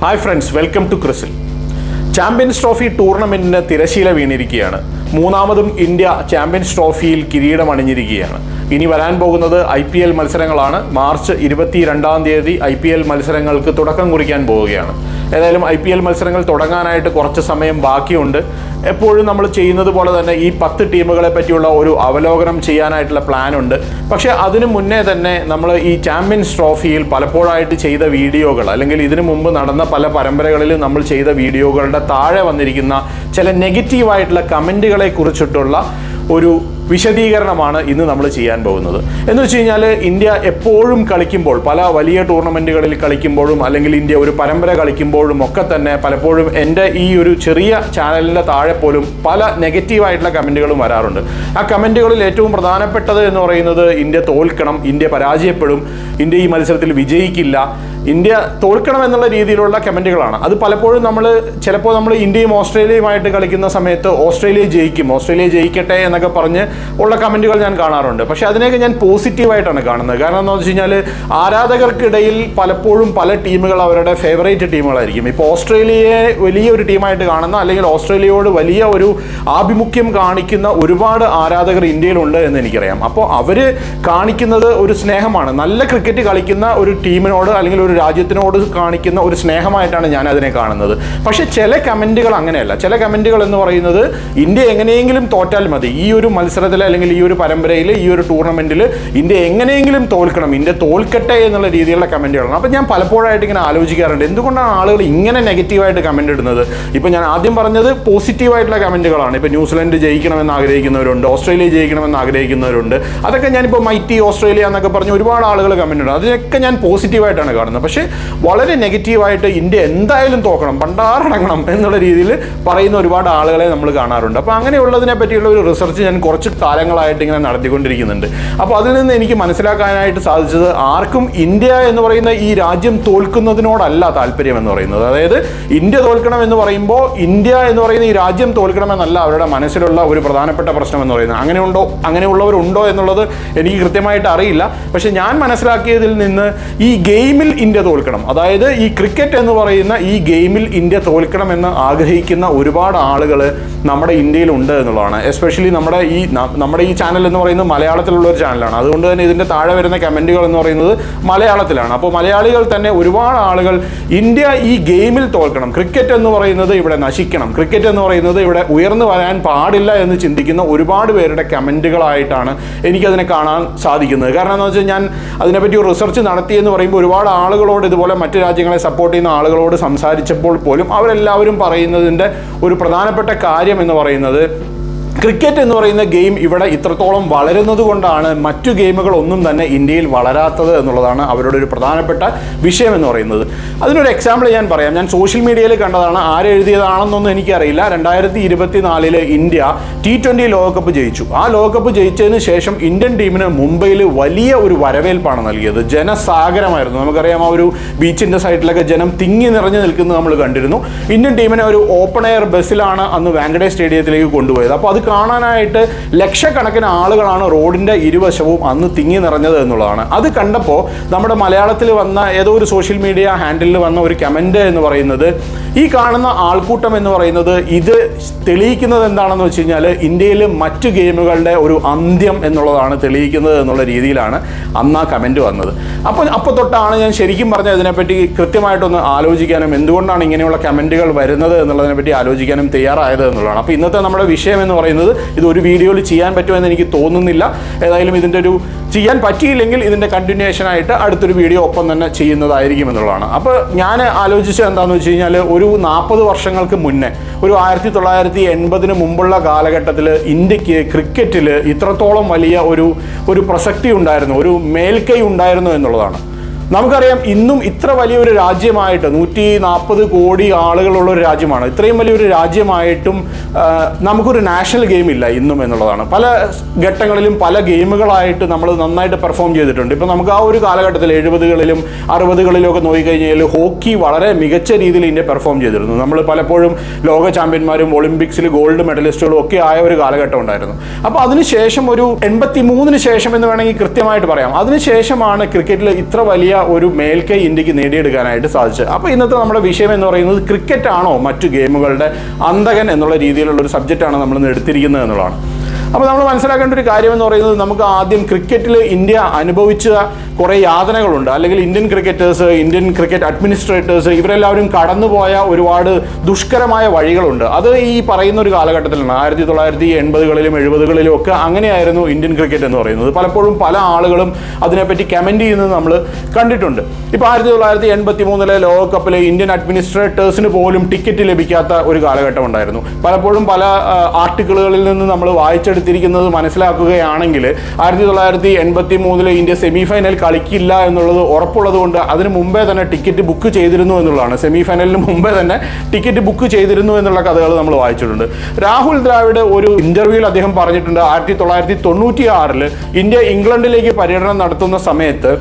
Hi friends welcome to ക്രിസിൽ. Champions trophy ടൂർണമെന്റിന് തിരശീല വീണിരിക്കുകയാണ്. മൂന്നാമതും ഇന്ത്യ ചാമ്പ്യൻസ് ട്രോഫിയിൽ കിരീടം അണിഞ്ഞിരിക്കുകയാണ്. ഇനി വരാൻ പോകുന്നത് ഐ പി എൽ മത്സരങ്ങളാണ്. മാർച്ച് ഇരുപത്തി രണ്ടാം തീയതി ഐ പി എൽ മത്സരങ്ങൾക്ക് തുടക്കം കുറിക്കാൻ പോവുകയാണ്. ഏതായാലും ഐ പി എൽ മത്സരങ്ങൾ തുടങ്ങാനായിട്ട് കുറച്ച് സമയം ബാക്കിയുണ്ട്. എപ്പോഴും നമ്മൾ ചെയ്യുന്നത് പോലെ തന്നെ ഈ പത്ത് ടീമുകളെ പറ്റിയുള്ള ഒരു അവലോകനം ചെയ്യാനായിട്ടുള്ള പ്ലാൻ ഉണ്ട് പക്ഷേ അതിനു മുന്നേ തന്നെ നമ്മൾ ഈ ചാമ്പ്യൻസ് ട്രോഫിയിൽ പലപ്പോഴായിട്ട് ചെയ്ത വീഡിയോകൾ അല്ലെങ്കിൽ ഇതിനു മുമ്പ് നടന്ന പല പരമ്പരകളിലും നമ്മൾ ചെയ്ത വീഡിയോകളുടെ താഴെ വന്നിരിക്കുന്ന ചില നെഗറ്റീവായിട്ടുള്ള കമന്റുകളെ കുറിച്ചിട്ടുള്ള ഒരു വിശദീകരണമാണ് ഇന്ന് നമ്മൾ ചെയ്യാൻ പോകുന്നത്. എന്ന് വെച്ച് കഴിഞ്ഞാൽ ഇന്ത്യ എപ്പോഴും കളിക്കുമ്പോൾ പല വലിയ ടൂർണമെന്റുകളിൽ കളിക്കുമ്പോഴും അല്ലെങ്കിൽ ഇന്ത്യ ഒരു പരമ്പര കളിക്കുമ്പോഴും ഒക്കെ തന്നെ പലപ്പോഴും എന്റെ ഈ ഒരു ചെറിയ ചാനലിന്റെ താഴെ പോലും പല നെഗറ്റീവായിട്ടുള്ള കമന്റുകളും വരാറുണ്ട്. ആ കമന്റുകളിൽ ഏറ്റവും പ്രധാനപ്പെട്ടത് എന്ന് പറയുന്നത് ഇന്ത്യ തോൽക്കണം ഇന്ത്യ പരാജയപ്പെടും ഇന്ത്യ ഈ മത്സരത്തിൽ വിജയിക്കില്ല. ഇന്ത്യ തോൽക്കണം എന്നുള്ള രീതിയിലുള്ള കമന്റുകളാണ്. അത് പലപ്പോഴും നമ്മൾ ചിലപ്പോൾ നമ്മൾ ഇന്ത്യയും ഓസ്ട്രേലിയയുമായിട്ട് കളിക്കുന്ന സമയത്ത് ഓസ്ട്രേലിയ ജയിക്കും ഓസ്ട്രേലിയ ജയിക്കട്ടെ എന്നൊക്കെ പറഞ്ഞ് ഉള്ള കമന്റുകൾ ഞാൻ കാണാറുണ്ട്. പക്ഷേ അതിനെയൊക്കെ ഞാൻ പോസിറ്റീവായിട്ടാണ് കാണുന്നത്. കാരണം എന്താണെന്ന് വെച്ച് കഴിഞ്ഞാൽ ആരാധകർക്കിടയിൽ പലപ്പോഴും പല ടീമുകൾ അവരുടെ ഫേവറേറ്റ് ടീമുകളായിരിക്കും. ഇപ്പോൾ ഓസ്ട്രേലിയയെ വലിയൊരു ടീമായിട്ട് കാണുന്ന അല്ലെങ്കിൽ ഓസ്ട്രേലിയയോട് വലിയ ഒരു ആഭിമുഖ്യം കാണിക്കുന്ന ഒരുപാട് ആരാധകർ ഇന്ത്യയിലുണ്ട് എന്ന് എനിക്കറിയാം. അപ്പോൾ അവർ കാണിക്കുന്നത് ഒരു സ്നേഹമാണ്. നല്ല ക്രിക്കറ്റ് കളിക്കുന്ന ഒരു ടീമിനോട് അല്ലെങ്കിൽ ഒരു രാജ്യത്തിനോട് കാണിക്കുന്ന ഒരു സ്നേഹമായിട്ടാണ് ഞാൻ അതിനെ കാണുന്നത്. പക്ഷേ ചില കമന്റുകൾ അങ്ങനെയല്ല. ചില കമന്റുകൾ എന്ന് പറയുന്നത് ഇന്ത്യ എങ്ങനെയെങ്കിലും തോറ്റാൽ മതി. ഈ ഒരു മത്സരത്തിൽ അല്ലെങ്കിൽ ഈ ഒരു പരമ്പരയിൽ ഈ ഒരു ടൂർണമെന്റിൽ ഇന്ത്യ എങ്ങനെയെങ്കിലും തോൽക്കണം ഇന്ത്യ തോൽക്കട്ടെ എന്നുള്ള രീതിയിലുള്ള കമന്റുകളാണ് അപ്പോൾ ഞാൻ പലപ്പോഴായിട്ട് ഇങ്ങനെ ആലോചിക്കാറുണ്ട്. എന്തുകൊണ്ടാണ് ആളുകൾ ഇങ്ങനെ നെഗറ്റീവായിട്ട് കമന്റ് ഇടുന്നത്? ഇപ്പോൾ ഞാൻ ആദ്യം പറഞ്ഞത് പോസിറ്റീവായിട്ടുള്ള കമന്റുകളാണ് ഇപ്പോൾ ന്യൂസിലൻഡ് ജയിക്കണമെന്ന് ആഗ്രഹിക്കുന്നവരുണ്ട് ഓസ്ട്രേലിയ ജയിക്കണമെന്ന് ആഗ്രഹിക്കുന്നവരുണ്ട്. അതൊക്കെ ഞാനിപ്പോൾ മൈറ്റി ഓസ്ട്രേലിയ എന്നൊക്കെ പറഞ്ഞ് ഒരുപാട് ആളുകൾ കമന്റ് ഇടും. അതിനൊക്കെ ഞാൻ പോസിറ്റീവായിട്ടാണ് കാണുന്നത്. പക്ഷേ വളരെ നെഗറ്റീവായിട്ട് ഇന്ത്യ എന്തായാലും തോക്കണം പണ്ടാറടങ്ങണം എന്നുള്ള രീതിയിൽ പറയുന്ന ഒരുപാട് ആളുകളെ നമ്മൾ കാണാറുണ്ട്. അപ്പോൾ അങ്ങനെയുള്ളതിനെ പറ്റിയുള്ള ഒരു റിസർച്ച് ഞാൻ കുറച്ച് കാലങ്ങളായിട്ട് ഇങ്ങനെ നടത്തിക്കൊണ്ടിരിക്കുന്നുണ്ട്. അപ്പോൾ അതിൽ നിന്ന് എനിക്ക് മനസ്സിലാക്കാനായിട്ട് സാധിച്ചത് ആർക്കും ഇന്ത്യ എന്ന് പറയുന്ന ഈ രാജ്യം തോൽക്കുന്നതിനോടല്ല താല്പര്യം എന്ന് പറയുന്നത്. അതായത് ഇന്ത്യ തോൽക്കണം എന്ന് പറയുമ്പോൾ ഇന്ത്യ എന്ന് പറയുന്ന ഈ രാജ്യം തോൽക്കണമെന്നല്ല അവരുടെ മനസ്സിലുള്ള ഒരു പ്രധാനപ്പെട്ട പ്രശ്നം എന്ന് പറയുന്നത്. അങ്ങനെയുണ്ടോ അങ്ങനെയുള്ളവരുണ്ടോ എന്നുള്ളത് എനിക്ക് കൃത്യമായിട്ട് അറിയില്ല. പക്ഷേ ഞാൻ മനസ്സിലാക്കിയതിൽ നിന്ന് ഈ ഗെയിമിൽ ഇന്ത്യ തോൽക്കണം. അതായത് ഈ ക്രിക്കറ്റ് എന്ന് പറയുന്ന ഈ ഗെയിമിൽ ഇന്ത്യ തോൽക്കണം എന്ന് ആഗ്രഹിക്കുന്ന ഒരുപാട് ആളുകൾ നമ്മുടെ ഇന്ത്യയിലുണ്ട് എന്നുള്ളതാണ്. എസ്പെഷ്യലി നമ്മുടെ ഈ നമ്മുടെ ഈ ചാനൽ എന്ന് പറയുന്നത് മലയാളത്തിലുള്ള ഒരു ചാനലാണ് അതുകൊണ്ട് തന്നെ ഇതിന്റെ താഴെ വരുന്ന കമന്റുകൾ എന്ന് പറയുന്നത് മലയാളത്തിലാണ്. അപ്പോൾ മലയാളികൾ തന്നെ ഒരുപാട് ആളുകൾ ഇന്ത്യ ഈ ഗെയിമിൽ തോൽക്കണം. ക്രിക്കറ്റ് എന്ന് പറയുന്നത് ഇവിടെ നശിക്കണം. ക്രിക്കറ്റ് എന്ന് പറയുന്നത് ഇവിടെ ഉയർന്നു വരാൻ പാടില്ല എന്ന് ചിന്തിക്കുന്ന ഒരുപാട് പേരുടെ കമന്റുകളായിട്ടാണ് എനിക്കതിനെ കാണാൻ സാധിക്കുന്നത്. കാരണം എന്താ വെച്ചാൽ ഞാൻ അതിനെപ്പറ്റി റിസർച്ച് നടത്തി എന്ന് പറയുമ്പോൾ ഒരുപാട് ആളുകളോട് ഇതുപോലെ മറ്റു രാജ്യങ്ങളെ സപ്പോർട്ട് ചെയ്യുന്ന ആളുകളോട് സംസാരിച്ചപ്പോൾ പോലും അവരെല്ലാവരും പറയുന്നതിന്റെ ഒരു പ്രധാനപ്പെട്ട കാര്യം എന്ന് പറയുന്നത് ക്രിക്കറ്റ് എന്ന് പറയുന്ന ഗെയിം ഇവിടെ ഇത്രത്തോളം വളരുന്നത് കൊണ്ടാണ് മറ്റു ഗെയിമുകൾ ഒന്നും തന്നെ ഇന്ത്യയിൽ വളരാത്തത് എന്നുള്ളതാണ് അവരുടെ ഒരു പ്രധാനപ്പെട്ട വിഷയം എന്ന് പറയുന്നത്. അതിനൊരു എക്സാമ്പിൾ ഞാൻ പറയാം. ഞാൻ സോഷ്യൽ മീഡിയയിൽ കണ്ടതാണ് ആരെഴുതിയതാണെന്നൊന്നും എനിക്കറിയില്ല. രണ്ടായിരത്തി ഇരുപത്തി നാലിൽ ഇന്ത്യ ടി ട്വന്റി ലോകകപ്പ് ജയിച്ചു. ആ ലോകകപ്പ് ജയിച്ചതിന് ശേഷം ഇന്ത്യൻ ടീമിന് മുംബൈയിൽ വലിയ ഒരു വരവേൽപ്പാണ് നൽകിയത്. ജനസാഗരമായിരുന്നു. നമുക്കറിയാം ആ ഒരു ബീച്ചിന്റെ സൈഡിലൊക്കെ ജനം തിങ്ങി നിറഞ്ഞു നിൽക്കുന്നത് നമ്മൾ കണ്ടിരുന്നു. ഇന്ത്യൻ ടീമിനെ ഒരു ഓപ്പൺ എയർ ബസ്സിലാണ് അന്ന് വാങ്കഡേ സ്റ്റേഡിയത്തിലേക്ക് കൊണ്ടുപോയത്. അപ്പോൾ അത് കാണാനായിട്ട് ലക്ഷക്കണക്കിന് ആളുകളാണ് റോഡിന്റെ ഇരുവശവും അന്ന് തിങ്ങി നിറഞ്ഞത് എന്നുള്ളതാണ്. അത് കണ്ടപ്പോൾ നമ്മുടെ മലയാളത്തിൽ വന്ന ഏതോ ഒരു സോഷ്യൽ മീഡിയ ഹാൻഡിലിൽ വന്ന ഒരു കമന്റ് എന്ന് പറയുന്നത് ഈ കാണുന്ന ആൾക്കൂട്ടം എന്ന് പറയുന്നത് ഇത് തെളിയിക്കുന്നത് എന്താണെന്ന് വെച്ച് കഴിഞ്ഞാൽ ഇന്ത്യയിൽ മറ്റു ഗെയിമുകളുടെ ഒരു അന്ത്യം എന്നുള്ളതാണ് തെളിയിക്കുന്നത് എന്നുള്ള രീതിയിലാണ് അന്ന് ആ കമന്റ് വന്നത്. അപ്പോൾ അപ്പോൾ തൊട്ടാണ് ഞാൻ ശരിക്കും പറഞ്ഞ ഇതിനെപ്പറ്റി കൃത്യമായിട്ടൊന്ന് ആലോചിക്കാനും എന്തുകൊണ്ടാണ് ഇങ്ങനെയുള്ള കമന്റുകൾ വരുന്നത് എന്നുള്ളതിനെപ്പറ്റി ആലോചിക്കാനും തയ്യാറായത് എന്നുള്ളതാണ്. അപ്പോൾ ഇന്നത്തെ നമ്മുടെ വിഷയം എന്ന് പറയുന്നത് ഇത് ഒരു വീഡിയോയിൽ ചെയ്യാൻ പറ്റുമെന്ന് എനിക്ക് തോന്നുന്നില്ല. ഏതായാലും ഇതിന്റെ ഒരു ചെയ്യാൻ പറ്റിയില്ലെങ്കിൽ ഇതിന്റെ കണ്ടിന്യൂഷൻ ആയിട്ട് അടുത്തൊരു വീഡിയോ ഒപ്പം തന്നെ ചെയ്യുന്നതായിരിക്കും എന്നുള്ളതാണ്. അപ്പോൾ ഞാൻ ആലോചിച്ചത് എന്താണെന്ന് വെച്ച് കഴിഞ്ഞാൽ ഒരു നാൽപ്പത് വർഷങ്ങൾക്ക് മുന്നേ ഒരു ആയിരത്തി തൊള്ളായിരത്തി എൺപതിന് മുമ്പുള്ള കാലഘട്ടത്തിൽ ഇന്ത്യയ്ക്ക് ക്രിക്കറ്റിൽ ഇത്രത്തോളം വലിയ ഒരു ഒരു പ്രസക്തി ഉണ്ടായിരുന്നു ഒരു മേൽക്കൈ ഉണ്ടായിരുന്നു എന്നുള്ളതാണ്. നമുക്കറിയാം ഇന്നും ഇത്ര വലിയൊരു രാജ്യമായിട്ട് നൂറ്റി നാൽപ്പത് കോടി ആളുകളുള്ള ഒരു രാജ്യമാണ്. ഇത്രയും വലിയൊരു രാജ്യമായിട്ടും നമുക്കൊരു നാഷണൽ ഗെയിം ഇല്ല ഇന്നും എന്നുള്ളതാണ്. പല ഘട്ടങ്ങളിലും പല ഗെയിമുകളായിട്ട് നമ്മൾ നന്നായിട്ട് പെർഫോം ചെയ്തിട്ടുണ്ട്. ഇപ്പോൾ നമുക്ക് ആ ഒരു കാലഘട്ടത്തിൽ എഴുപതുകളിലും അറുപതുകളിലും ഒക്കെ നോക്കിക്കഴിഞ്ഞാൽ ഹോക്കി വളരെ മികച്ച രീതിയിൽ ഇന്ത്യ പെർഫോം ചെയ്തിരുന്നു. നമ്മൾ പലപ്പോഴും ലോക ചാമ്പ്യന്മാരും ഒളിമ്പിക്സിൽ ഗോൾഡ് മെഡലിസ്റ്റുകളും ഒക്കെ ആയ ഒരു കാലഘട്ടം ഉണ്ടായിരുന്നു. അപ്പോൾ അതിനുശേഷം ഒരു എൺപത്തി മൂന്നിന് ശേഷം എന്ന് വേണമെങ്കിൽ കൃത്യമായിട്ട് പറയാം. അതിനുശേഷമാണ് ക്രിക്കറ്റിൽ ഇത്ര വലിയ ഒരു മേൽക്കൈ ഇന്ത്യയ്ക്ക് നേടിയെടുക്കാനായിട്ട് സാധിച്ചത് അപ്പോൾ ഇന്നത്തെ നമ്മുടെ വിഷയം എന്ന് പറയുന്നത് ക്രിക്കറ്റ് ആണോ മറ്റു ഗെയിമുകളുടെ അന്തകൻ എന്നുള്ള രീതിയിലുള്ള ഒരു സബ്ജക്റ്റാണ് നമ്മൾ എടുത്തിരിക്കുന്നത് എന്നുള്ളതാണ്. അപ്പോൾ നമ്മൾ മനസ്സിലാക്കേണ്ട ഒരു കാര്യം എന്ന് പറയുന്നത് നമുക്ക് ആദ്യം ക്രിക്കറ്റിൽ ഇന്ത്യ അനുഭവിച്ച കുറേ യാതനകളുണ്ട്. അല്ലെങ്കിൽ Indian cricketers Indian cricket administrators ഇവരെല്ലാവരും കടന്നുപോയ ഒരുപാട് ദുഷ്കരമായ വഴികളുണ്ട്. അത് ഈ പറയുന്ന ഒരു കാലഘട്ടത്തിലാണ്. ആയിരത്തി തൊള്ളായിരത്തി എൺപതുകളിലും എഴുപതുകളിലും ഒക്കെ അങ്ങനെയായിരുന്നു ഇന്ത്യൻ ക്രിക്കറ്റ് എന്ന് പറയുന്നത്. പലപ്പോഴും പല ആളുകളും അതിനെപ്പറ്റി കമന്റ് ചെയ്യുന്നത് നമ്മൾ കണ്ടിട്ടുണ്ട്. ഇപ്പോൾ ആയിരത്തി തൊള്ളായിരത്തി എൺപത്തി മൂന്നിലെ ലോകകപ്പിൽ ഇന്ത്യൻ അഡ്മിനിസ്ട്രേറ്റേഴ്സിന് പോലും ടിക്കറ്റ് ലഭിക്കാത്ത ഒരു കാലഘട്ടം ഉണ്ടായിരുന്നു. പലപ്പോഴും പല ആർട്ടിക്കിളുകളിൽ നിന്ന് നമ്മൾ വായിച്ചെടുത്തിരിക്കുന്നത് മനസ്സിലാക്കുകയാണെങ്കിൽ ആയിരത്തി തൊള്ളായിരത്തി എൺപത്തി മൂന്നിലെ ഇന്ത്യ സെമി ഫൈനൽ കളിക്കില്ല എന്നുള്ളത് ഉറപ്പുള്ളത് കൊണ്ട് അതിന് മുമ്പേ തന്നെ ടിക്കറ്റ് ബുക്ക് ചെയ്തിരുന്നു എന്നുള്ളതാണ്. സെമി ഫൈനലിന് മുമ്പേ തന്നെ ടിക്കറ്റ് ബുക്ക് ചെയ്തിരുന്നു എന്നുള്ള കഥകൾ നമ്മൾ വായിച്ചിട്ടുണ്ട്. രാഹുൽ ദ്രാവിഡ് ഒരു ഇന്റർവ്യൂവിൽ അദ്ദേഹം പറഞ്ഞിട്ടുണ്ട് ആയിരത്തി തൊള്ളായിരത്തി തൊണ്ണൂറ്റി ആറിൽ ഇന്ത്യ ഇംഗ്ലണ്ടിലേക്ക് പര്യടനം നടത്തുന്ന സമയത്ത്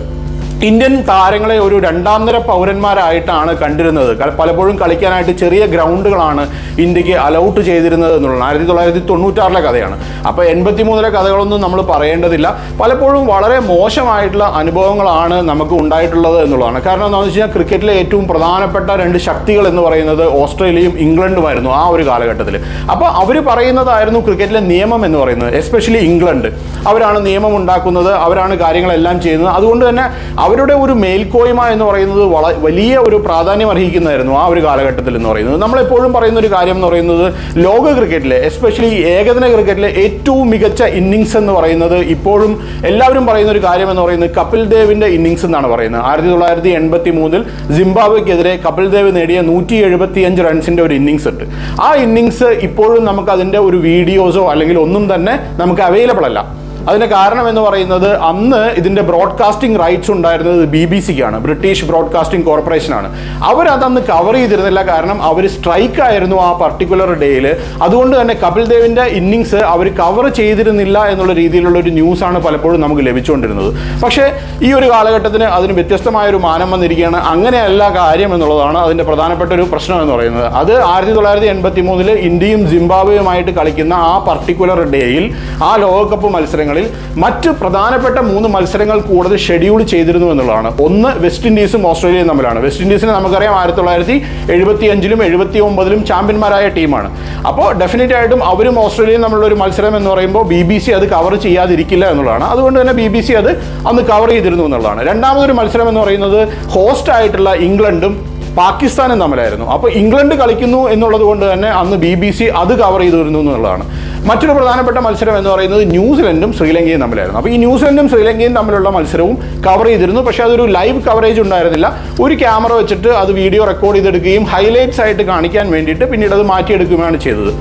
ഇന്ത്യൻ താരങ്ങളെ ഒരു രണ്ടാം നിര പൗരന്മാരായിട്ടാണ് കണ്ടിരുന്നത്. പലപ്പോഴും കളിക്കാനായിട്ട് ചെറിയ ഗ്രൗണ്ടുകളാണ് ഇന്ത്യയ്ക്ക് അലൗട്ട് ചെയ്തിരുന്നത് എന്നുള്ളതാണ്. ആയിരത്തി തൊള്ളായിരത്തി തൊണ്ണൂറ്റാറിലെ കഥയാണ്. അപ്പോൾ എൺപത്തി മൂന്നിലെ കഥകളൊന്നും നമ്മൾ പറയേണ്ടതില്ല. പലപ്പോഴും വളരെ മോശമായിട്ടുള്ള അനുഭവങ്ങളാണ് നമുക്ക് ഉണ്ടായിട്ടുള്ളത് എന്നുള്ളതാണ്. കാരണം എന്താണെന്ന് വെച്ച് കഴിഞ്ഞാൽ ക്രിക്കറ്റിലെ ഏറ്റവും പ്രധാനപ്പെട്ട രണ്ട് ശക്തികൾ എന്ന് പറയുന്നത് ഓസ്ട്രേലിയയും ഇംഗ്ലണ്ടുമായിരുന്നു ആ ഒരു കാലഘട്ടത്തിൽ അപ്പോൾ അവർ പറയുന്നതായിരുന്നു ക്രിക്കറ്റിലെ നിയമം എന്ന് പറയുന്നത് എസ്പെഷ്യലി ഇംഗ്ലണ്ട്. അവരാണ് നിയമം ഉണ്ടാക്കുന്നത് അവരാണ് കാര്യങ്ങളെല്ലാം ചെയ്യുന്നത്. അതുകൊണ്ട് തന്നെ അവരുടെ ഒരു മേൽക്കോയ്മ എന്ന് പറയുന്നത് വള വലിയ ഒരു പ്രാധാന്യം അർഹിക്കുന്നതായിരുന്നു ആ ഒരു കാലഘട്ടത്തിൽ എന്ന് പറയുന്നത്. നമ്മളെപ്പോഴും പറയുന്ന ഒരു കാര്യം എന്ന് പറയുന്നത് ലോക ക്രിക്കറ്റിലെ എസ്പെഷ്യലി ഏകദിന ക്രിക്കറ്റിലെ ഏറ്റവും മികച്ച ഇന്നിങ്സ് എന്ന് പറയുന്നത് ഇപ്പോഴും എല്ലാവരും പറയുന്ന ഒരു കാര്യം എന്ന് പറയുന്നത് കപിൽ ദേവിന്റെ ഇന്നിങ്സ് എന്നാണ് പറയുന്നത്. ആയിരത്തി തൊള്ളായിരത്തി എൺപത്തി മൂന്നിൽ സിംബാബ്വെക്കെതിരെ കപിൽ ദേവ് നേടിയ നൂറ്റി എഴുപത്തി അഞ്ച് റൺസിന്റെ ഒരു ഇന്നിങ്സ് ഉണ്ട്. ആ ഇന്നിങ്സ് ഇപ്പോഴും നമുക്ക് അതിന്റെ ഒരു വീഡിയോസോ അല്ലെങ്കിൽ ഒന്നും തന്നെ നമുക്ക് അവൈലബിൾ അല്ല. അതിന്റെ കാരണം എന്ന് പറയുന്നത് അന്ന് ഇതിന്റെ ബ്രോഡ്കാസ്റ്റിംഗ് റൈറ്റ്സ് ഉണ്ടായിരുന്നത് ബി ബി സിക്കാണ് ബ്രിട്ടീഷ് ബ്രോഡ്കാസ്റ്റിംഗ് കോർപ്പറേഷനാണ്. അവരതന്ന് കവർ ചെയ്തിരുന്നില്ല കാരണം അവർ സ്ട്രൈക്ക് ആയിരുന്നു ആ പർട്ടിക്കുലർ ഡേയിൽ അതുകൊണ്ട് തന്നെ കപിൽ ദേവിന്റെ ഇന്നിങ്സ് അവർ കവർ ചെയ്തിരുന്നില്ല എന്നുള്ള രീതിയിലുള്ള ഒരു ന്യൂസാണ് പലപ്പോഴും നമുക്ക് ലഭിച്ചുകൊണ്ടിരുന്നത്. പക്ഷേ ഈ ഒരു കാലഘട്ടത്തിന് അതിന് വ്യത്യസ്തമായ ഒരു മാനം വന്നിരിക്കുകയാണ്. അങ്ങനെയല്ല കാര്യം എന്നുള്ളതാണ് അതിന്റെ പ്രധാനപ്പെട്ട ഒരു പ്രശ്നം എന്ന് പറയുന്നത്. അത് ആയിരത്തി തൊള്ളായിരത്തി എൺപത്തി മൂന്നിൽ ഇന്ത്യയും ജിംബാബ്വേയുമായിട്ട് കളിക്കുന്ന ആ പർട്ടിക്കുലർ ഡേയിൽ ആ ലോകകപ്പ് മത്സരങ്ങളിൽ മറ്റ് പ്രധാനപ്പെട്ട മൂന്ന് മത്സരങ്ങൾ കൂടുതൽ ഷെഡ്യൂൾ ചെയ്തിരുന്നു എന്നുള്ളതാണ്. ഒന്ന് വെസ്റ്റ് ഇൻഡീസും ഓസ്ട്രേലിയയും തമ്മിലാണ്. വെസ്റ്റ് ഇൻഡീസിനെ നമുക്കറിയാം ആയിരത്തി തൊള്ളായിരത്തി എഴുപത്തി അഞ്ചിലും എഴുപത്തി ഒമ്പതിലും ചാമ്പ്യന്മാരായ ടീമാണ്. അപ്പോൾ ഡെഫിനറ്റ് ആയിട്ടും അവരും ഓസ്ട്രേലിയയും തമ്മിലുള്ള ഒരു മത്സരം എന്ന് പറയുമ്പോൾ ബി ബി സി അത് കവർ ചെയ്യാതിരിക്കില്ല എന്നുള്ളതാണ്. അതുകൊണ്ട് തന്നെ ബി ബി സി അത് അന്ന് കവർ ചെയ്തിരുന്നു എന്നുള്ളതാണ്. രണ്ടാമതൊരു മത്സരം എന്ന് പറയുന്നത് ഹോസ്റ്റ് ആയിട്ടുള്ള ഇംഗ്ലണ്ടും പാകിസ്ഥാനും തമ്മിലായിരുന്നു. അപ്പോൾ ഇംഗ്ലണ്ട് കളിക്കുന്നു എന്നുള്ളത് കൊണ്ട് തന്നെ അന്ന് ബി ബി സി അത് കവർ ചെയ്തിരുന്നു എന്നുള്ളതാണ്. മറ്റൊരു പ്രധാനപ്പെട്ട മത്സരം എന്ന് പറയുന്നത് ന്യൂസിലൻഡും ശ്രീലങ്കയും തമ്മിലായിരുന്നു. അപ്പോൾ ഈ ന്യൂസിലൻഡും ശ്രീലങ്കയും തമ്മിലുള്ള മത്സരവും കവർ ചെയ്തിരുന്നു. പക്ഷേ അതൊരു ലൈവ് കവറേജ് ഉണ്ടായിരുന്നില്ല. ഒരു ക്യാമറ വെച്ചിട്ട് അത് വീഡിയോ റെക്കോർഡ് ചെയ്തെടുക്കുകയും ഹൈലൈറ്റ്സ് ആയിട്ട് കാണിക്കാൻ വേണ്ടിയിട്ട് പിന്നീട് അത് മാറ്റിയെടുക്കുകയാണ് ചെയ്തത്.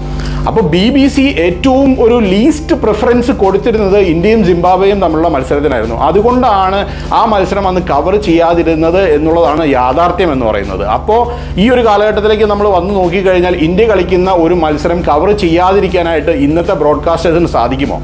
അപ്പോൾ ബി ബി സി ഏറ്റവും ഒരു ലീസ്റ്റ് പ്രിഫറൻസ് കൊടുത്തിരുന്നത് ഇന്ത്യയും സിംബാബ്വേയും തമ്മിലുള്ള മത്സരത്തിനായിരുന്നു. അതുകൊണ്ടാണ് ആ മത്സരം അന്ന് കവർ ചെയ്യാതിരുന്നത് എന്നുള്ളതാണ് യാഥാർത്ഥ്യം എന്ന് പറയുന്നത്. അപ്പോൾ ഈ ഒരു കാലഘട്ടത്തിലേക്ക് നമ്മൾ വന്ന് നോക്കിക്കഴിഞ്ഞാൽ ഇന്ത്യ കളിക്കുന്ന ഒരു മത്സരം കവർ ചെയ്യാതിരിക്കാനായിട്ട് ഇന്നത്തെ ബ്രോഡ്കാസ്റ്റേഴ്സിന് സാധിക്കുമോ?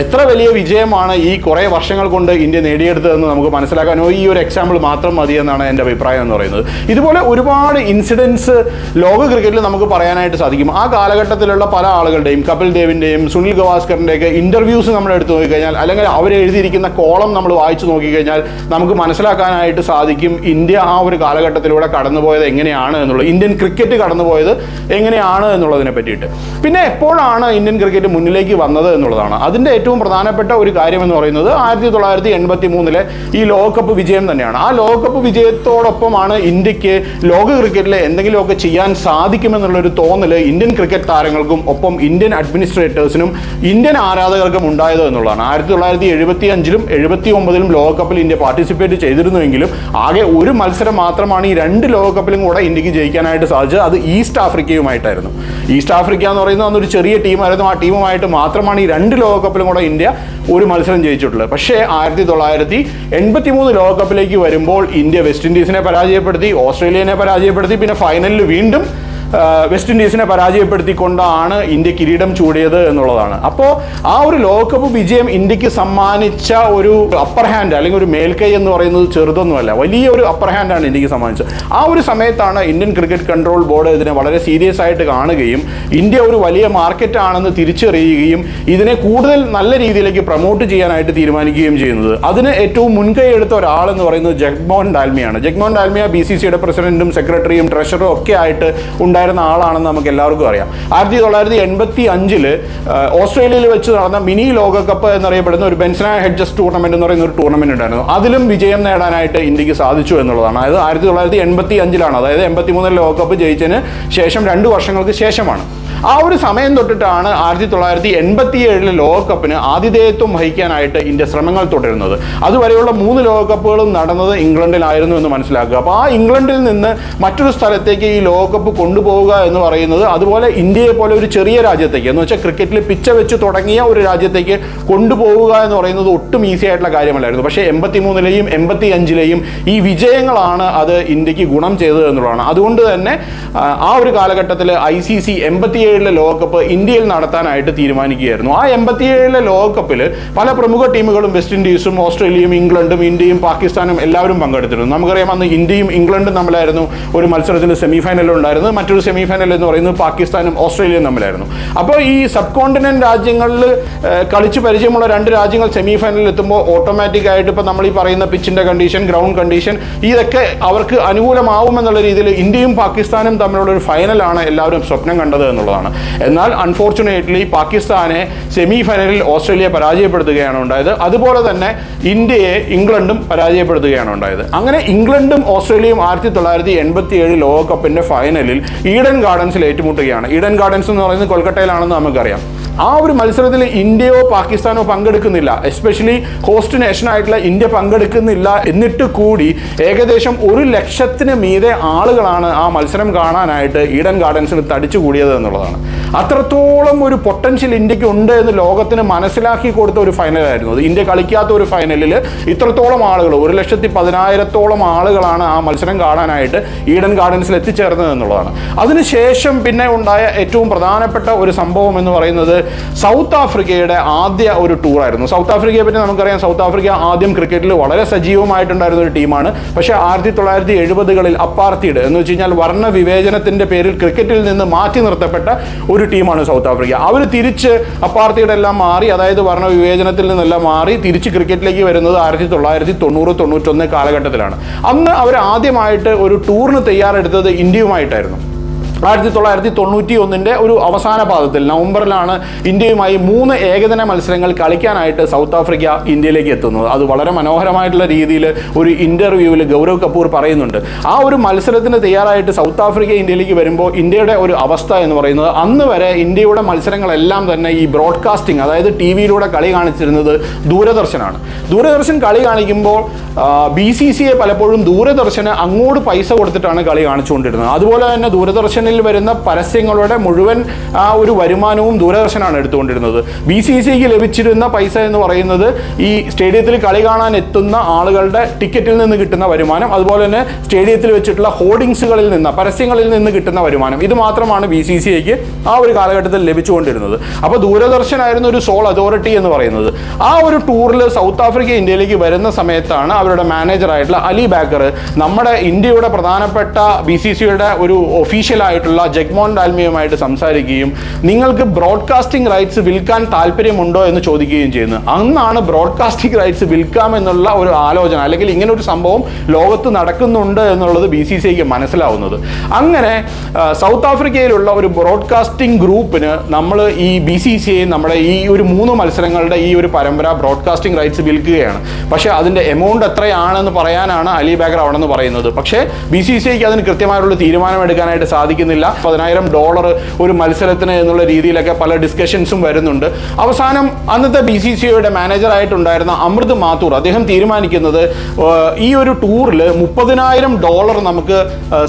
എത്ര വലിയ വിജയമാണ് ഈ കുറേ വർഷങ്ങൾ കൊണ്ട് ഇന്ത്യ നേടിയെടുത്തതെന്ന് നമുക്ക് മനസ്സിലാക്കാനോ ഈ ഒരു എക്സാമ്പിൾ മാത്രം മതി എന്നാണ് എന്റെ അഭിപ്രായം എന്ന് പറയുന്നത്. ഇതുപോലെ ഒരുപാട് ഇൻസിഡൻസ് ലോക ക്രിക്കറ്റിൽ നമുക്ക് പറയാനായിട്ട് സാധിക്കും. ആ കാലഘട്ടത്തിലുള്ള പല ആളുകളുടെയും കപിൽ ദേവിന്റെയും സുനിൽ ഗവാസ്കറിന്റെയൊക്കെ ഇന്റർവ്യൂസ് നമ്മൾ എടുത്തു നോക്കിക്കഴിഞ്ഞാൽ അല്ലെങ്കിൽ അവർ എഴുതിയിരിക്കുന്ന കോളം നമ്മൾ വായിച്ചു നോക്കിക്കഴിഞ്ഞാൽ നമുക്ക് മനസ്സിലാക്കാനായിട്ട് സാധിക്കും ഇന്ത്യ ആ ഒരു കാലഘട്ടത്തിലൂടെ കടന്നുപോയത് എങ്ങനെയാണ് എന്നുള്ളത്. ഇന്ത്യൻ ക്രിക്കറ്റ് കടന്നുപോയത് എങ്ങനെയാണ് എന്നുള്ളതിനെ പറ്റിയിട്ട്. പിന്നെ എപ്പോഴാണ് ഇന്ത്യൻ ക്രിക്കറ്റ് മുന്നിലേക്ക് വന്നത് എന്നുള്ളതാണ്. അതിന്റെ ഏറ്റവും പ്രധാനപ്പെട്ട ഒരു കാര്യം എന്ന് പറയുന്നത് ആയിരത്തി തൊള്ളായിരത്തി എൺപത്തി മൂന്നിലെ ഈ ലോകകപ്പ് വിജയം തന്നെയാണ്. ആ ലോകകപ്പ് വിജയത്തോടൊപ്പമാണ് ഇന്ത്യയ്ക്ക് ലോക ക്രിക്കറ്റിൽ എന്തെങ്കിലുമൊക്കെ ചെയ്യാൻ സാധിക്കുമെന്നുള്ളൊരു തോന്നൽ ഇന്ത്യൻ ക്രിക്കറ്റ് താരങ്ങൾക്കും ഒപ്പം ഇന്ത്യൻ അഡ്മിനിസ്ട്രേറ്റേഴ്സിനും ഇന്ത്യൻ ആരാധകർക്കും ഉണ്ടായത് എന്നുള്ളതാണ്. ആയിരത്തി തൊള്ളായിരത്തി എഴുപത്തി അഞ്ചിലും എഴുപത്തി ഒമ്പതിലും ലോകകപ്പിൽ ഇന്ത്യ പാർട്ടിസിപ്പേറ്റ് ചെയ്തിരുന്നുവെങ്കിലും ആകെ ഒരു മത്സരം മാത്രമാണ് ഈ രണ്ട് ലോകകപ്പിലും കൂടെ ഇന്ത്യയ്ക്ക് ജയിക്കാനായിട്ട് സാധിച്ചത്. അത് ഈസ്റ്റ് ആഫ്രിക്കയുമായിട്ടായിരുന്നു. ഈസ്റ്റ് ആഫ്രിക്ക എന്ന് പറയുന്നത് അന്നൊരു ചെറിയ ടീമായിരുന്നു. ആ ടീമുമായിട്ട് മാത്രമാണ് ഈ രണ്ട് ലോകകപ്പിലും കൂടെ ഇന്ത്യ ഒരു മത്സരം ജയിച്ചിട്ടുള്ളത്. പക്ഷേ ആയിരത്തി തൊള്ളായിരത്തി എൺപത്തി മൂന്ന് ലോകകപ്പിലേക്ക് വരുമ്പോൾ ഇന്ത്യ വെസ്റ്റ് ഇൻഡീസിനെ പരാജയപ്പെടുത്തി ഓസ്ട്രേലിയനെ പരാജയപ്പെടുത്തി പിന്നെ ഫൈനലിൽ വീണ്ടും വെസ്റ്റ് ഇൻഡീസിനെ പരാജയപ്പെടുത്തിക്കൊണ്ടാണ് ഇന്ത്യ കിരീടം ചൂടിയത് എന്നുള്ളതാണ്. അപ്പോൾ ആ ഒരു ലോകകപ്പ് വിജയം ഇന്ത്യയ്ക്ക് സമ്മാനിച്ച ഒരു അപ്പർ ഹാൻഡ് അല്ലെങ്കിൽ ഒരു മേൽക്കൈ എന്ന് പറയുന്നത് ചെറുതൊന്നുമല്ല. വലിയ ഒരു അപ്പർ ഹാൻഡാണ് ഇന്ത്യയ്ക്ക് സമ്മാനിച്ചത്. ആ ഒരു സമയത്താണ് ഇന്ത്യൻ ക്രിക്കറ്റ് കൺട്രോൾ ബോർഡ് ഇതിനെ വളരെ സീരിയസ് ആയിട്ട് കാണുകയും ഇന്ത്യ ഒരു വലിയ മാർക്കറ്റ് ആണെന്ന് തിരിച്ചറിയുകയും ഇതിനെ കൂടുതൽ നല്ല രീതിയിലേക്ക് പ്രൊമോട്ട് ചെയ്യാനായിട്ട് തീരുമാനിക്കുകയും ചെയ്യുന്നത്. അതിന് ഏറ്റവും മുൻകൈ എടുത്ത ഒരാളെന്ന് പറയുന്നത് ജഗ്മോഹൻ ഡാൽമിയാണ്. ജഗ്മോഹൻ ഡാൽമിയ ബി സി സിയുടെ പ്രസിഡന്റും സെക്രട്ടറിയും ട്രഷറും ഒക്കെ ആയിട്ട് ഉണ്ടായിരുന്ന ആളാണെന്ന് നമുക്ക് എല്ലാവർക്കും അറിയാം. ആയിരത്തി തൊള്ളായിരത്തി എൺപത്തി അഞ്ചിൽ ഓസ്ട്രേലിയയിൽ വെച്ച് നടന്ന മിനി ലോകകപ്പ് എന്നറിയപ്പെടുന്ന ഒരു ബെൻസന ഹെഡ്ജസ് ടൂർണമെന്റ് എന്ന് പറയുന്ന ഒരു ടൂർണമെന്റ് ഉണ്ടായിരുന്നു. അതിലും വിജയം നേടാനായിട്ട് ഇന്ത്യയ്ക്ക് സാധിച്ചു എന്നുള്ളതാണ്. അതായത് ആയിരത്തി തൊള്ളായിരത്തി എൺപത്തി അഞ്ചിലാണ് അതായത് എൺപത്തി മൂന്നിൽ ലോകകപ്പ് ജയിച്ചതിന് ശേഷം രണ്ട് വർഷങ്ങൾക്ക് ശേഷമാണ്. ആ ഒരു സമയം തൊട്ടിട്ടാണ് ആയിരത്തി തൊള്ളായിരത്തി എൺപത്തി ഏഴിലെ ലോകകപ്പിന് ആതിഥേയത്വം വഹിക്കാനായിട്ട് ഇന്ത്യ ശ്രമങ്ങൾ തുടരുന്നത്. അതുവരെയുള്ള മൂന്ന് ലോകകപ്പുകളും നടന്നത് ഇംഗ്ലണ്ടിലായിരുന്നു എന്ന് മനസ്സിലാക്കുക. അപ്പോൾ ആ ഇംഗ്ലണ്ടിൽ നിന്ന് മറ്റൊരു സ്ഥലത്തേക്ക് ഈ ലോകകപ്പ് കൊണ്ടുപോവുക എന്ന് പറയുന്നത് അതുപോലെ ഇന്ത്യയെ പോലെ ഒരു ചെറിയ രാജ്യത്തേക്ക് എന്ന് വെച്ചാൽ ക്രിക്കറ്റിൽ പിച്ച വെച്ച് തുടങ്ങിയ ഒരു രാജ്യത്തേക്ക് കൊണ്ടുപോവുക എന്ന് പറയുന്നത് ഒട്ടും ഈസി ആയിട്ടുള്ള കാര്യമല്ലായിരുന്നു. പക്ഷേ എൺപത്തി മൂന്നിലെയും എൺപത്തി അഞ്ചിലെയും ഈ വിജയങ്ങളാണ് അത് ഇന്ത്യയ്ക്ക് ഗുണം ചെയ്തത് എന്നുള്ളതാണ്. അതുകൊണ്ട് തന്നെ ആ, ഒരു കാലഘട്ടത്തിൽ ഐ സി സി എൺപത്തിയേഴിലെ ലോകകപ്പ് ഇന്ത്യയിൽ നടത്താനായിട്ട് തീരുമാനിക്കുകയായിരുന്നു. ആ എൺപത്തിയേഴിലെ ലോകകപ്പിൽ പല പ്രമുഖ ടീമുകളും വെസ്റ്റ് ഇൻഡീസും ഓസ്ട്രേലിയയും ഇംഗ്ലണ്ടും ഇന്ത്യയും പാകിസ്ഥാനും എല്ലാവരും പങ്കെടുത്തിരുന്നു. നമുക്കറിയാം അന്ന് ഇന്ത്യയും ഇംഗ്ലണ്ടും തമ്മിലായിരുന്നു ഒരു മത്സരത്തിൽ സെമി ഫൈനൽ ഉണ്ടായിരുന്നത്. മറ്റൊരു സെമി ഫൈനൽ എന്ന് പറയുന്നത് പാകിസ്ഥാനും ഓസ്ട്രേലിയയും തമ്മിലായിരുന്നു. അപ്പോൾ ഈ സബ് കോണ്ടിനെന്റ് രാജ്യങ്ങളിൽ കളിച്ച് പരിചയമുള്ള രണ്ട് രാജ്യങ്ങൾ സെമി ഫൈനലിൽ എത്തുമ്പോൾ ഓട്ടോമാറ്റിക് ആയിട്ട് ഇപ്പോൾ നമ്മൾ ഈ പറയുന്ന പിച്ചിന്റെ കണ്ടീഷൻ ഗ്രൗണ്ട് കണ്ടീഷൻ ഇതൊക്കെ അവർക്ക് അനുകൂലമാവുമെന്നുള്ള രീതിയിൽ ഇന്ത്യയും പാകിസ്ഥാനും തമ്മിലുള്ള ഒരു ഫൈനലാണ് എല്ലാവരും സ്വപ്നം കണ്ടത് എന്നുള്ളതാണ്. എന്നാൽ അൺഫോർച്ചുനേറ്റ്ലി പാകിസ്ഥാനെ സെമി ഫൈനലിൽ ഓസ്ട്രേലിയ പരാജയപ്പെടുത്തുകയാണ് ഉണ്ടായത്. അതുപോലെ തന്നെ ഇന്ത്യയെ ഇംഗ്ലണ്ടും പരാജയപ്പെടുത്തുകയാണ് ഉണ്ടായത്. അങ്ങനെ ഇംഗ്ലണ്ടും ഓസ്ട്രേലിയയും ആയിരത്തി തൊള്ളായിരത്തി എൺപത്തി ഏഴ് ലോകകപ്പിന്റെ ഫൈനലിൽ ഈഡൻ ഗാർഡൻസിൽ ഏറ്റുമുട്ടുകയാണ്. ഈഡൻ ഗാർഡൻസ് എന്ന് പറയുന്നത് കൊൽക്കത്തയിലാണെന്ന് നമുക്കറിയാം. ആ ഒരു മത്സരത്തിൽ ഇന്ത്യയോ പാകിസ്ഥാനോ പങ്കെടുക്കുന്നില്ല. എസ്പെഷ്യലി ഹോസ്റ്റ് നേഷൻ ആയിട്ടുള്ള ഇന്ത്യ പങ്കെടുക്കുന്നില്ല എന്നിട്ട് കൂടി ഏകദേശം ഒരു ലക്ഷത്തിന് മീതെ ആളുകളാണ് ആ മത്സരം കാണാനായിട്ട് ഈഡൻ ഗാർഡൻസിൽ തടിച്ചു കൂടിയത് എന്നുള്ളതാണ്. അത്രത്തോളം ഒരു പൊട്ടൻഷ്യൽ ഇന്ത്യയ്ക്ക് ഉണ്ട് എന്ന് ലോകത്തിന് മനസ്സിലാക്കി കൊടുത്ത ഒരു ഫൈനലായിരുന്നു അത് ഇന്ത്യ കളിക്കാത്ത ഒരു ഫൈനലിൽ ഇത്രത്തോളം ആളുകൾ ഒരു ലക്ഷത്തി പതിനായിരത്തോളം ആളുകളാണ് ആ മത്സരം കാണാനായിട്ട് ഈഡൻ ഗാർഡൻസിൽ എത്തിച്ചേർന്നത് എന്നുള്ളതാണ്. അതിനുശേഷം പിന്നെ ഉണ്ടായ ഏറ്റവും പ്രധാനപ്പെട്ട ഒരു സംഭവം എന്ന് പറയുന്നത് സൗത്ത് ആഫ്രിക്കയുടെ ആദ്യ ഒരു ടൂറായിരുന്നു സൗത്ത് ആഫ്രിക്കയെ പറ്റി നമുക്കറിയാം. സൗത്ത് ആഫ്രിക്ക ആദ്യം ക്രിക്കറ്റിൽ വളരെ സജീവമായിട്ടുണ്ടായിരുന്ന ഒരു ടീമാണ് പക്ഷേ ആയിരത്തി തൊള്ളായിരത്തി എഴുപതുകളിൽ അപ്പാർത്തിയുടെ എന്ന് വെച്ച് കഴിഞ്ഞാൽ വർണ വിവേചനത്തിന്റെ പേരിൽ ക്രിക്കറ്റിൽ നിന്ന് മാറ്റി നിർത്തപ്പെട്ട ഒരു ടീമാണ് സൗത്ത് ആഫ്രിക്ക. അവർ തിരിച്ച് അപ്പാർത്തിയുടെ എല്ലാം മാറി അതായത് വർണ വിവേചനത്തിൽ നിന്നെല്ലാം മാറി തിരിച്ച് ക്രിക്കറ്റിലേക്ക് വരുന്നത് ആയിരത്തി തൊള്ളായിരത്തി തൊണ്ണൂറ് തൊണ്ണൂറ്റൊന്ന് കാലഘട്ടത്തിലാണ്. അന്ന് അവർ ആദ്യമായിട്ട് ഒരു ടൂറിന് തയ്യാറെടുത്തത് ഇന്ത്യയുമായിട്ടായിരുന്നു. ആയിരത്തി തൊള്ളായിരത്തി തൊണ്ണൂറ്റി ഒന്നിന്റെ ഒരു അവസാന പാദത്തിൽ നവംബറിലാണ് ഇന്ത്യയുമായി മൂന്ന് ഏകദിന മത്സരങ്ങൾ കളിക്കാനായിട്ട് സൗത്ത് ആഫ്രിക്ക ഇന്ത്യയിലേക്ക് എത്തുന്നത്. അത് വളരെ മനോഹരമായിട്ടുള്ള രീതിയിൽ ഒരു ഇന്റർവ്യൂവിൽ ഗൗരവ് കപൂർ പറയുന്നുണ്ട്. ആ ഒരു മത്സരത്തിന് തയ്യാറായിട്ട് സൗത്ത് ആഫ്രിക്ക ഇന്ത്യയിലേക്ക് വരുമ്പോൾ ഇന്ത്യയുടെ ഒരു അവസ്ഥ എന്ന് പറയുന്നത് അന്ന് വരെ ഇന്ത്യയുടെ മത്സരങ്ങളെല്ലാം തന്നെ ഈ ബ്രോഡ്കാസ്റ്റിംഗ് അതായത് ടി വിയിലൂടെ കളി കാണിച്ചിരുന്നത് ദൂരദർശനാണ്. ദൂരദർശൻ കളി കാണിക്കുമ്പോൾ ബി സി സി എ പലപ്പോഴും ദൂരദർശന് അങ്ങോട്ട് പൈസ കൊടുത്തിട്ടാണ് കളി കാണിച്ചുകൊണ്ടിരുന്നത്. അതുപോലെ തന്നെ ദൂരദർശനിൽ വരുന്ന പരസ്യങ്ങളുടെ മുഴുവൻ ആ ഒരു വരുമാനവും ദൂരദർശനാണ് എടുത്തുകൊണ്ടിരുന്നത്. ബി സി സിക്ക് ലഭിച്ചിരുന്ന പൈസ എന്ന് പറയുന്നത് ഈ സ്റ്റേഡിയത്തിൽ കളി കാണാൻ എത്തുന്ന ആളുകളുടെ ടിക്കറ്റിൽ നിന്ന് കിട്ടുന്ന വരുമാനം അതുപോലെ തന്നെ സ്റ്റേഡിയത്തിൽ വെച്ചിട്ടുള്ള ഹോർഡിങ്സുകളിൽ നിന്ന് പരസ്യങ്ങളിൽ നിന്ന് കിട്ടുന്ന വരുമാനം. ഇത് മാത്രമാണ് ബി സി സി ഐക്ക് ആ ഒരു കാലഘട്ടത്തിൽ ലഭിച്ചുകൊണ്ടിരുന്നത്. അപ്പോൾ ദൂരദർശനായിരുന്നു ഒരു സോൾ അതോറിറ്റി എന്ന് പറയുന്നത്. ആ ഒരു ടൂറിൽ സൗത്ത് ആഫ്രിക്ക ഇന്ത്യയിലേക്ക് വരുന്ന സമയത്താണ് അവരുടെ മാനേജറായിട്ടുള്ള അലി ബാക്കർ നമ്മുടെ ഇന്ത്യയുടെ പ്രധാനപ്പെട്ട ബി സി സിയുടെ ഒരു ഒഫീഷ്യൽ ആയിട്ടുള്ള ജഗ്മോൻ ഡാൽമിയുമായിട്ട് സംസാരിക്കുകയും നിങ്ങൾക്ക് ബ്രോഡ്കാസ്റ്റിംഗ് റൈറ്റ്സ് വിൽക്കാൻ താല്പര്യമുണ്ടോ എന്ന് ചോദിക്കുകയും ചെയ്യുന്നത് അന്നാണ് ബ്രോഡ്കാസ്റ്റിംഗ് റൈറ്റ്സ് വിൽക്കാം എന്നുള്ള ഒരു ആലോചന അല്ലെങ്കിൽ ഇങ്ങനെ ഒരു സംഭവം ലോകത്ത് നടക്കുന്നുണ്ട് എന്നുള്ളത് ബി സി സി ഐക്ക് മനസ്സിലാവുന്നത്. അങ്ങനെ സൗത്ത് ആഫ്രിക്കയിലുള്ള ഒരു ബ്രോഡ്കാസ്റ്റിംഗ് ഗ്രൂപ്പിന് നമ്മൾ ഈ ബി സി സി ഐ നമ്മുടെ ഈ ഒരു മൂന്ന് മത്സരങ്ങളുടെ ഈ ഒരു പരമ്പര ബ്രോഡ്കാസ്റ്റിംഗ് റൈറ്റ്സ് വിൽക്കുകയാണ്. പക്ഷേ അതിന്റെ എമൗണ്ട് എത്രയാണെന്ന് പറയാനാണ് അലി ബാഗർ അവിടെ നിന്ന് പറയുന്നത്. പക്ഷേ ബി സി സി ഐക്ക് അതിന് കൃത്യമായിട്ടുള്ള തീരുമാനം എടുക്കാനായിട്ട് സാധിക്കുന്നില്ല പതിനായിരം ഡോളർ ഒരു മത്സരത്തിന് എന്നുള്ള രീതിയിലൊക്കെ പല ഡിസ്കഷൻസും വരുന്നുണ്ട്. അവസാനം അന്നത്തെ ബി സി സി ഐയുടെ മാനേജറായിട്ടുണ്ടായിരുന്ന അമൃത് മാത്തൂർ അദ്ദേഹം തീരുമാനിക്കുന്നത് ഈ ഒരു ടൂറിൽ മുപ്പതിനായിരം ഡോളർ നമുക്ക്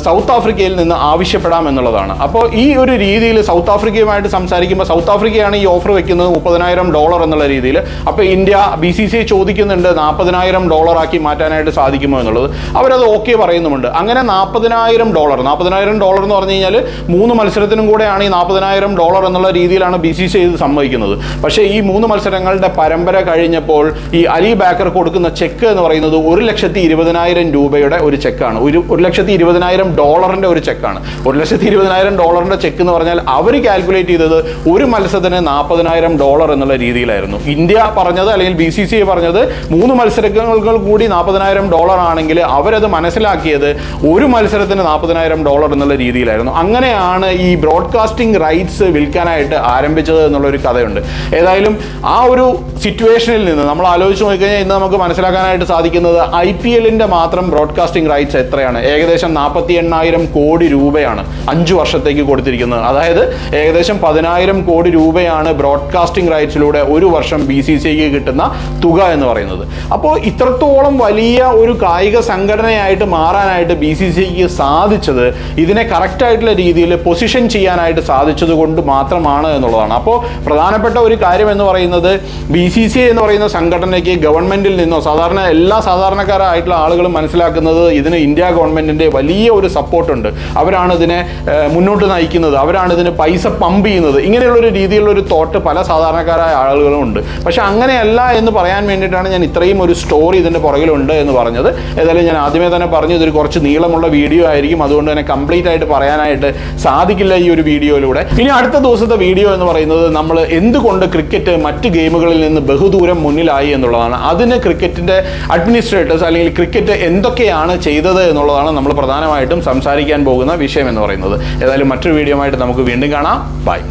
സൗത്ത് ആഫ്രിക്കയിൽ നിന്ന് ആവശ്യപ്പെടാം എന്നുള്ളതാണ്. അപ്പോൾ ഈ ഒരു രീതിയിൽ സൗത്ത് ആഫ്രിക്കയുമായിട്ട് സംസാരിക്കുമ്പോൾ സൗത്ത് ആഫ്രിക്കയാണ് ഈ ഓഫർ വെക്കുന്നത് മുപ്പതിനായിരം ഡോളർ എന്നുള്ള രീതിയിൽ അപ്പോൾ ഇന്ത്യ ബി സി സി ചോദിക്കുന്നുണ്ട് നാൽപ്പതിനായിരം ഡോളർ ആക്കി മാറ്റാനായിട്ട് സാധിക്കുമോ എന്നുള്ളത്. അവരത് ഓക്കെ പറയുന്നുമുണ്ട്. അങ്ങനെ നാൽപ്പതിനായിരം ഡോളർ നാൽപ്പതിനായിരം ഡോളർ എന്ന് പറഞ്ഞു കഴിഞ്ഞാൽ മൂന്ന് മത്സരത്തിനും കൂടെയാണ് ഈ നാൽപ്പതിനായിരം ഡോളർ എന്നുള്ള രീതിയിലാണ് ബി സി സി ഇത് സമ്മതിക്കുന്നത്. പക്ഷേ ഈ മൂന്ന് മത്സരങ്ങളുടെ പരമ്പര കഴിഞ്ഞപ്പോൾ ഈ അലി ബാക്കർ കൊടുക്കുന്ന ചെക്ക് എന്ന് പറയുന്നത് ഒരു ലക്ഷത്തി ഇരുപതിനായിരം രൂപയുടെ ഒരു ചെക്കാണ്. ഒരു ഒരു ലക്ഷത്തി ഇരുപതിനായിരം ഡോളറിന്റെ ഒരു ചെക്കാണ്. ഒരു ലക്ഷത്തി ഇരുപതിനായിരം ഡോളറിന്റെ ചെക്ക് എന്ന് പറഞ്ഞാൽ അവർ കാൽക്കുലേറ്റ് ചെയ്തത് ഒരു മത്സരത്തിന് നാൽപ്പതിനായിരം ഡോളർ എന്നുള്ള രീതിയിലായിരുന്നു. ഇന്ത്യ പറഞ്ഞത് അല്ലെങ്കിൽ ബി സി സി പറഞ്ഞത് മൂന്ന് മത്സരങ്ങൾ കൂടി നാൽപ്പതിനായിരം ഡോളർ ആണെങ്കിൽ അവരത് മനസ്സിലാക്കിയത് ഒരു മത്സരത്തിന് നാൽപ്പതിനായിരം ഡോളർ എന്നുള്ള രീതിയിലായിരുന്നു. അങ്ങനെയാണ് ഈ ബ്രോഡ്കാസ്റ്റിംഗ് റൈറ്റ്സ് വിൽക്കാനായിട്ട് ആരംഭിച്ചത് എന്നുള്ളൊരു കഥയുണ്ട്. ഏതായാലും ആ ഒരു സിറ്റുവേഷനിൽ നിന്ന് നമ്മൾ ആലോചിച്ച് നോക്കിക്കഴിഞ്ഞാൽ ഇന്ന് നമുക്ക് മനസ്സിലാക്കാനായിട്ട് സാധിക്കുന്നത് ഐ പി എല്ലിന്റെ മാത്രം ബ്രോഡ്കാസ്റ്റിംഗ് റൈറ്റ്സ് എത്രയാണ്? ഏകദേശം നാൽപ്പത്തി എണ്ണായിരം കോടി രൂപയാണ് അഞ്ച് വർഷത്തേക്ക് കൊടുത്തിരിക്കുന്നത്. അതായത് ഏകദേശം പതിനായിരം കോടി രൂപയാണ് ബ്രോഡ്കാസ്റ്റിംഗ് റൈറ്റ്സിലൂടെ ഒരു വർഷം ബി സി സിക്ക് കിട്ടുന്ന തുക എന്ന് പറയുന്നത്. അപ്പോൾ ഇത്രത്തോളം വലിയ ഒരു കായിക സംഘടനയായിട്ട് മാറാനായിട്ട് ബി സി സിക്ക് സാധിച്ചത് ഇതിനെ കറക്റ്റ് ആയിട്ടുള്ള രീതിയിൽ പൊസിഷൻ ചെയ്യാനായിട്ട് സാധിച്ചത് കൊണ്ട് മാത്രമാണ് എന്നുള്ളതാണ്. അപ്പോൾ പ്രധാനപ്പെട്ട ഒരു കാര്യം എന്ന് പറയുന്നത് ബി സി സി എന്ന് പറയുന്ന സംഘടനയ്ക്ക് ഗവൺമെന്റിൽ നിന്നോ സാധാരണ എല്ലാ സാധാരണക്കാരായിട്ടുള്ള ആളുകളും മനസ്സിലാക്കുന്നത് ഇതിന് ഇന്ത്യ ഗവൺമെന്റിന്റെ വലിയ ഒരു സപ്പോർട്ടുണ്ട് അവരാണ് ഇതിനെ മുന്നോട്ട് നയിക്കുന്നത്. അവരാണ് ഇതിന് പൈസ പമ്പ് ചെയ്യുന്നത്. ഇങ്ങനെയുള്ള ഒരു രീതിയിലുള്ള ഒരു തോട്ട് പല സാധാരണക്കാരായ ആളുകളും ഉണ്ട്. പക്ഷെ അങ്ങനെയല്ല എന്ന് പറയാൻ വേണ്ടിയിട്ടാണ് ഞാൻ ഇത്രയും ഒരു സ്റ്റോറി ഇതിന്റെ പുറകിലുണ്ട് എന്ന് പറഞ്ഞത്. ഏതായാലും ഞാൻ ആദ്യമേ തന്നെ പറഞ്ഞു ഇതൊരു കുറച്ച് നീളമുള്ള വീഡിയോ ആയിരിക്കും. അതുകൊണ്ട് തന്നെ കംപ്ലീറ്റ് ആയിട്ട് പറയാനായിട്ട് സാധിക്കില്ല ഈ ഒരു വീഡിയോയിലൂടെ. ഇനി അടുത്ത ദിവസത്തെ വീഡിയോ എന്ന് പറയുന്നത് നമ്മൾ എന്തുകൊണ്ട് ക്രിക്കറ്റ് മറ്റ് ഗെയിമുകളിൽ നിന്ന് ബഹുദൂരം മുന്നിലായി എന്നുള്ളതാണ്. അതിന് ക്രിക്കറ്റിന്റെ അഡ്മിനിസ്ട്രേറ്റേഴ്സ് അല്ലെങ്കിൽ ക്രിക്കറ്റ് എന്തൊക്കെയാണ് ചെയ്തത് എന്നുള്ളതാണ് നമ്മൾ പ്രധാനമായിട്ടും സംസാരിക്കാൻ പോകുന്ന വിഷയം എന്ന് പറയുന്നത്. ഏതായാലും മറ്റൊരു വീഡിയോ ആയിട്ട് നമുക്ക് വീണ്ടും കാണാം. ബൈ.